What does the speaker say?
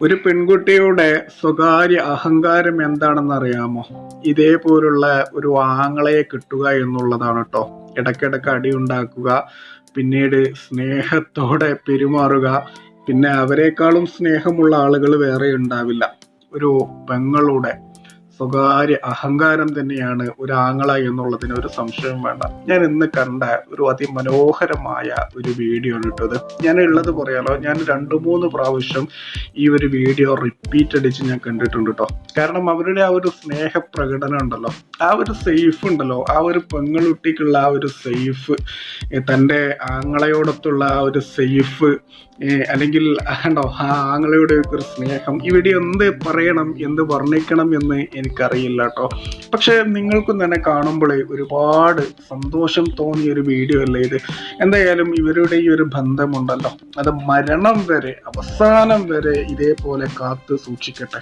ഒരു പെൺകുട്ടിയുടെ സ്വകാര്യ അഹങ്കാരം എന്താണെന്ന് അറിയാമോ ഇതേപോലുള്ള ഒരു ആങ്ങളയെ കിട്ടുക എന്നുള്ളതാണ് കേട്ടോ അടി ഉണ്ടാക്കുക പിന്നീട് സ്നേഹത്തോടെ പെരുമാറുക പിന്നെ അവരെക്കാളും സ്നേഹമുള്ള ആളുകൾ വേറെ ഉണ്ടാവില്ല. ഒരു പെങ്ങളുടെ സ്വകാര്യ അഹങ്കാരം തന്നെയാണ് ഒരു ആങ്ങള എന്നുള്ളതിന് ഒരു സംശയം വേണ്ട. ഞാൻ ഇന്ന് കണ്ട ഒരു അതിമനോഹരമായ ഒരു വീഡിയോ ആണ് ഇട്ടത് ഞാൻ ഉള്ളത് പറയാലോ ഞാൻ രണ്ടു മൂന്ന് പ്രാവശ്യം ഈ ഒരു വീഡിയോ റിപ്പീറ്റ് അടിച്ച് ഞാൻ കണ്ടിട്ടുണ്ട് കേട്ടോ. കാരണം അവരുടെ ആ ഒരു സ്നേഹ പ്രകടനം ഉണ്ടല്ലോ ആ ഒരു സേഫ് ഉണ്ടല്ലോ ആ ഒരു പെങ്ങളുട്ടിക്കുള്ള ആ ഒരു സേഫ് തന്റെ ആങ്ങളയോടൊത്തുള്ള ആ ഒരു സേഫ് അല്ലെങ്കിൽ കണ്ടോ ആ ആങ്ങളയുടെ ഒരു സ്നേഹം. ഇവിടെ എന്ത് പറയണം എന്ത് വർണിക്കണം എന്ന് എനിക്കറിയില്ല കേട്ടോ പക്ഷെ നിങ്ങൾക്കും തന്നെ കാണുമ്പോഴേ ഒരുപാട് സന്തോഷം തോന്നിയ ഒരു വീഡിയോ അല്ലേ ഇത്? എന്തായാലും ഇവരുടെ ഈ ഒരു ബന്ധമുണ്ടല്ലോ. അത് മരണം വരെ അവസാനം വരെ ഇതേപോലെ കാത്തു സൂക്ഷിക്കട്ടെ.